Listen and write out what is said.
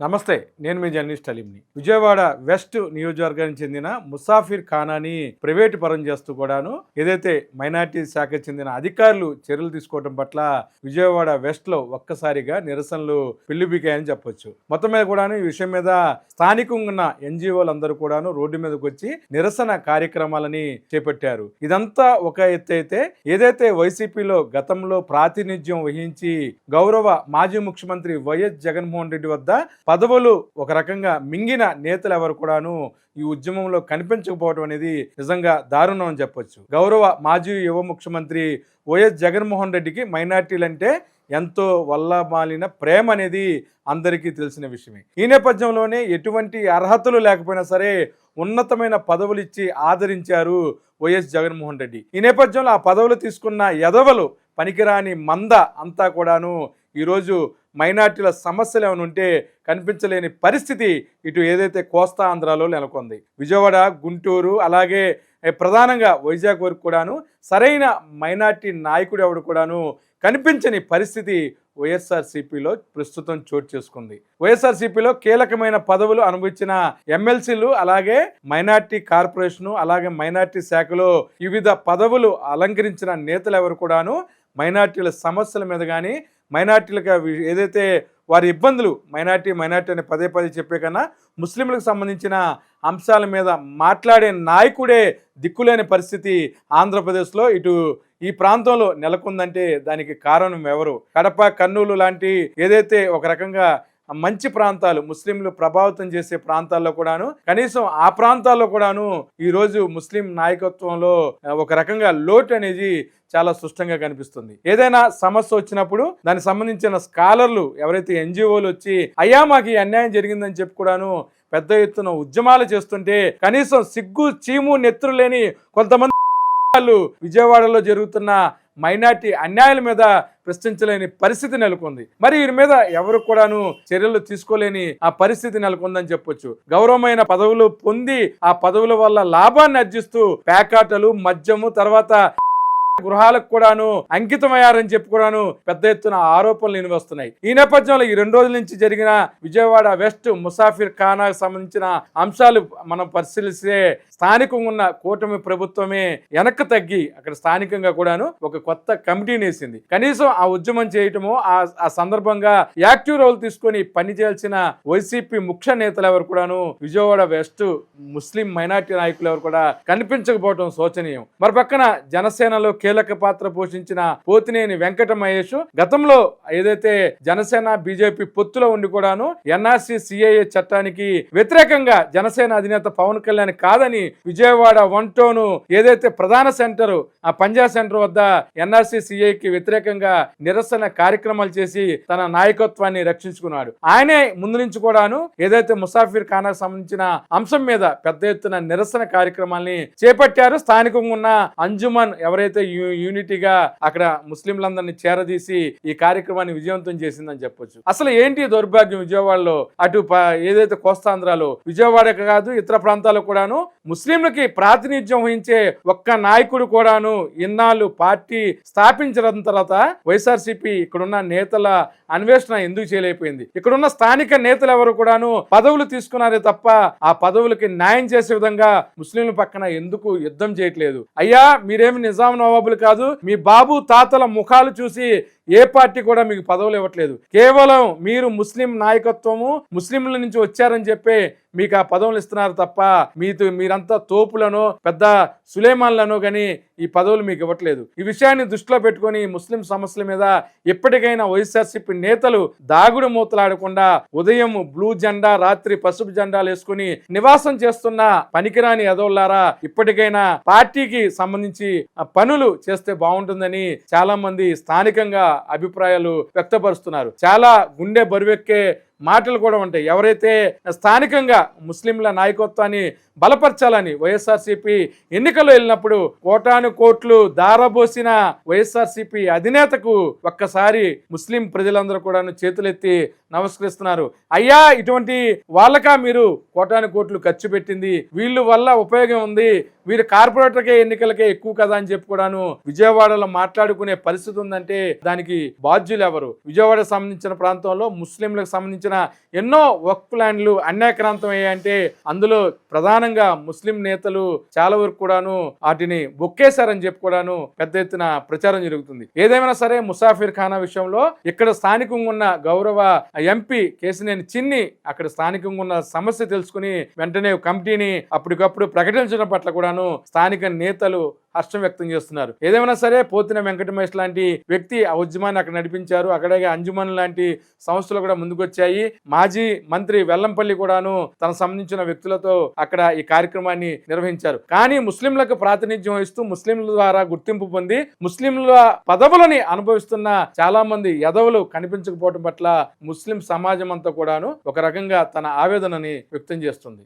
నమస్తే నేను మీ జర్నలిస్ట్ అలీంని. విజయవాడ వెస్ట్ నియోజకవర్గానికి చెందిన ముసాఫిర్ ఖానాని ప్రైవేటు పరం చేస్తూ కూడాను ఏదైతే మైనార్టీ శాఖకు చెందిన అధికారులు చర్యలు తీసుకోవడం పట్ల విజయవాడ వెస్ట్లో ఒక్కసారిగా నిరసనలు పెళ్ళిబికాయని చెప్పొచ్చు. మొత్తం మీద కూడాను ఈ విషయం మీద స్థానికంగా ఉన్న ఎన్జిఓలు అందరూ కూడాను రోడ్డు మీదకి వచ్చి నిరసన కార్యక్రమాలని చేపట్టారు. ఇదంతా ఒక ఎత్తు అయితే ఏదైతే వైసీపీలో గతంలో ప్రాతినిధ్యం వహించి గౌరవ మాజీ ముఖ్యమంత్రి వైఎస్ జగన్మోహన్ రెడ్డి వద్ద పదవులు ఒక రకంగా మింగిన నేతలు ఎవరు కూడాను ఈ ఉద్యమంలో కనిపించకపోవడం అనేది నిజంగా దారుణం అని చెప్పొచ్చు. గౌరవ మాజీ యువ ముఖ్యమంత్రి వైఎస్ జగన్మోహన్ రెడ్డికి మైనార్టీలంటే ఎంతో వల్లమాలిన ప్రేమ అనేది అందరికీ తెలిసిన విషయమే. ఈ నేపథ్యంలోనే ఎటువంటి అర్హతలు లేకపోయినా సరే ఉన్నతమైన పదవులు ఇచ్చి ఆదరించారు వైఎస్ జగన్మోహన్ రెడ్డి. ఈ నేపథ్యంలో ఆ పదవులు తీసుకున్న ఎదవలు పనికిరాని మంద అంతా కూడాను ఈరోజు మైనార్టీల సమస్యలు ఏమైనా ఉంటే కనిపించలేని పరిస్థితి ఇటు ఏదైతే కోస్తా ఆంధ్రాలో నెలకొంది. విజయవాడ గుంటూరు అలాగే ప్రధానంగా వైజాగ్ వరకు కూడాను సరైన మైనార్టీ నాయకుడు ఎవడు కూడాను కనిపించని పరిస్థితి వైఎస్ఆర్సీపీలో ప్రస్తుతం చోటు చేసుకుంది. వైఎస్ఆర్సీపీలో కీలకమైన పదవులు అనుభవించిన ఎమ్మెల్సీలు అలాగే మైనార్టీ కార్పొరేషను అలాగే మైనార్టీ శాఖలో వివిధ పదవులు అలంకరించిన నేతలు ఎవరు కూడాను మైనార్టీల సమస్యల మీద కానీ మైనార్టీలకు ఏదైతే వారి ఇబ్బందులు మైనార్టీ మైనార్టీ అని పదే పదే చెప్పే కన్నా ముస్లింలకు సంబంధించిన అంశాల మీద మాట్లాడే నాయకుడే దిక్కులేని పరిస్థితి ఆంధ్రప్రదేశ్లో. ఇటు ఈ ప్రాంతంలో నెలకొందంటే దానికి కారణం ఎవరు? కడప కర్నూలు లాంటి ఏదైతే ఒక రకంగా మంచి ప్రాంతాలు ముస్లింలు ప్రభావితం చేసే ప్రాంతాల్లో కూడాను కనీసం ఆ ప్రాంతాల్లో కూడాను ఈరోజు ముస్లిం నాయకత్వంలో ఒక రకంగా లోటు అనేది చాలా స్పష్టంగా కనిపిస్తుంది. ఏదైనా సమస్య వచ్చినప్పుడు దానికి సంబంధించిన స్కాలర్లు ఎవరైతే ఎన్జిఓలు వచ్చి అయ్యా మాకు ఈ అన్యాయం జరిగిందని చెప్పి కూడాను పెద్ద ఎత్తున ఉద్యమాలు చేస్తుంటే కనీసం సిగ్గు చీము నెత్తురు లేని కొంతమంది వాళ్ళు విజయవాడలో జరుగుతున్న మైనార్టీ అన్యాయాల మీద ప్రశ్నించలేని పరిస్థితి నెలకొంది. మరి వీరి మీద ఎవరు కూడాను చర్యలు తీసుకోలేని ఆ పరిస్థితి నెలకొందని చెప్పొచ్చు. గౌరవమైన పదవులు పొంది ఆ పదవుల వల్ల లాభాన్ని అర్జిస్తూ ప్యాకాటలు మద్యము తర్వాత గృహాలకు కూడాను అంకితమయ్యారని చెప్పి కూడాను పెద్ద ఎత్తున ఆరోపణలు వినివస్తున్నాయి ఈ నేపథ్యంలో ఈ రెండు రోజుల నుంచి జరిగిన విజయవాడ వెస్ట్ ముసాఫిర్ ఖానాకు సంబంధించిన అంశాలు మనం పరిశీలిస్తే స్థానికంగా ఉన్న కూటమి ప్రభుత్వమే వెనక్కి తగ్గి అక్కడ స్థానికంగా కూడాను ఒక కొత్త కమిటీని వేసింది కనీసం ఆ ఉద్యమం చేయటము ఆ ఆ సందర్భంగా యాక్టివ్ రోల్ తీసుకొని పని చేయాల్సిన వైసీపీ ముఖ్య నేతలు ఎవరు కూడాను విజయవాడ వెస్ట్ ముస్లిం మైనార్టీ నాయకులు ఎవరు కూడా కనిపించకపోవడం శోచనీయం. మరి పక్కన జనసేనలో కీలక పాత్ర పోషించిన పోతినేని వెంకట మహేష్ గతంలో ఏదైతే జనసేన బీజేపీ పొత్తులో ఉండి కూడాను ఎన్ఆర్సీ సిఐఏ చట్టానికి వ్యతిరేకంగా జనసేన అధినేత పవన్ కళ్యాణ్ కాదని విజయవాడ వన్ టౌన్ ఏదైతే ప్రధాన సెంటర్ ఆ పంజా సెంటర్ వద్ద ఎన్ఆర్సీ సిఐకి వ్యతిరేకంగా నిరసన కార్యక్రమాలు చేసి తన నాయకత్వాన్ని రక్షించుకున్నాడు. ఆయనే ముందు నుంచి కూడాను ఏదైతే ముసాఫిర్ ఖానాకు సంబంధించిన అంశం మీద పెద్ద ఎత్తున నిరసన కార్యక్రమాల్ని చేపట్టారు. స్థానికంగా ఉన్న అంజుమన్ ఎవరైతే యూనిటీగా అక్కడ ముస్లింలందరినీ చేరదీసి ఈ కార్యక్రమాన్ని విజయవంతం చేసిందని చెప్పొచ్చు. అసలు ఏంటి దౌర్భాగ్యం విజయవాడలో? అటు ఏదైతే కోస్తాంధ్రాలో విజయవాడ కాదు ఇతర ప్రాంతాల్లో కూడాను ముస్లింలకి ప్రాతినిధ్యం వహించే ఒక్క నాయకుడు కూడాను ఇన్నాళ్ళు పార్టీ స్థాపించిన తర్వాత వైఎస్ఆర్సీపీ ఇక్కడున్న నేతల అన్వేషణ ఎందుకు చేయలేకపోయింది? ఇక్కడున్న స్థానిక నేతలు ఎవరు కూడాను పదవులు తీసుకున్నారే తప్ప ఆ పదవులకి న్యాయం చేసే విధంగా ముస్లింల పక్కన ఎందుకు యుద్ధం చేయట్లేదు? అయ్యా మీరేమి నిజాం నవాబులు కాదు మీ బాబు తాతల ముఖాలు చూసి ఏ పార్టీ కూడా మీకు పదవులు ఇవ్వట్లేదు. కేవలం మీరు ముస్లిం నాయకత్వము ముస్లింల నుంచి వచ్చారని చెప్పి మీకు ఆ పదవులు ఇస్తున్నారు తప్ప మీతో మీరంతా తోపులను పెద్ద సులేమాన్లను కానీ ఈ పదవులు మీకు ఇవ్వట్లేదు. ఈ విషయాన్ని దృష్టిలో పెట్టుకొని ముస్లిం సమస్యల మీద ఎప్పటికైనా వైఎస్ఆర్సీపీ నేతలు దాగుడు మూతలాడకుండా ఉదయం బ్లూ జెండా రాత్రి పసుపు జెండాలు వేసుకుని నివాసం చేస్తున్న పనికిరాని ఎదవులారా ఇప్పటికైనా పార్టీకి సంబంధించి ఆ పనులు చేస్తే బాగుంటుందని చాలా మంది స్థానికంగా అభిప్రాయాలు వ్యక్తపరుస్తున్నారు. చాలా గుండె బరువెక్కే మాటలు కూడా ఉంటాయి. ఎవరైతే స్థానికంగా ముస్లింల నాయకత్వాన్ని బలపరచాలని వైఎస్ఆర్సీపీ ఎన్నికల్లో వెళ్ళినప్పుడు కోటాను కోట్లు దారబోసిన వైఎస్ఆర్సీపీ అధినేతకు ఒక్కసారి ముస్లిం ప్రజలందరూ కూడా చేతులెత్తి నమస్కరిస్తున్నారు. అయ్యా ఇటువంటి వాళ్ళకా మీరు? కోటాను కోట్లు ఖర్చు పెట్టింది. వీళ్ళు వల్ల ఉపయోగం ఉంది. వీరు కార్పొరేటర్కే ఎన్నికలకే ఎక్కువ కదా అని చెప్పుకోడాను విజయవాడలో మాట్లాడుకునే పరిస్థితి ఉందంటే దానికి బాధ్యులు ఎవరు? విజయవాడ సంబంధించిన ప్రాంతంలో ముస్లింలకు సంబంధించిన ఎన్నో వక్ఫ్ ల్యాండ్లు అన్యాక్రాంతం అయ్యాయంటే అందులో ప్రధానంగా ముస్లిం నేతలు చాలా వరకు కూడాను వాటిని బొక్కేశారని చెప్పుకోడాను పెద్ద ఎత్తున ప్రచారం జరుగుతుంది. ఏదేమైనా సరే ముసాఫిర్ ఖానా విషయంలో ఇక్కడ స్థానికంగా ఉన్న గౌరవ ఎంపీ కేసినేని చిన్ని అక్కడ స్థానికంగా ఉన్న సమస్య తెలుసుకుని వెంటనే కమిటీని అప్పటికప్పుడు ప్రకటించడం పట్ల కూడాను స్థానిక నేతలు హర్షం వ్యక్తం చేస్తున్నారు. ఏదేమైనా సరే పోతిన వెంకటమేష్ లాంటి వ్యక్తి ఆ ఉద్యమాన్ని అక్కడ నడిపించారు. అక్కడే అంజుమన్ లాంటి సంస్థలు కూడా ముందుకొచ్చాయి. మాజీ మంత్రి వెల్లంపల్లి కూడాను తన సంబంధించిన వ్యక్తులతో అక్కడ ఈ కార్యక్రమాన్ని నిర్వహించారు. కానీ ముస్లింలకు ప్రాతినిధ్యం వహిస్తూ ముస్లింల ద్వారా గుర్తింపు పొంది ముస్లింల పదవులని అనుభవిస్తున్న చాలా మంది యదవులు కనిపించకపోవడం పట్ల ముస్లిం సమాజం అంతా కూడాను ఒక రకంగా తన ఆవేదనని వ్యక్తం చేస్తుంది.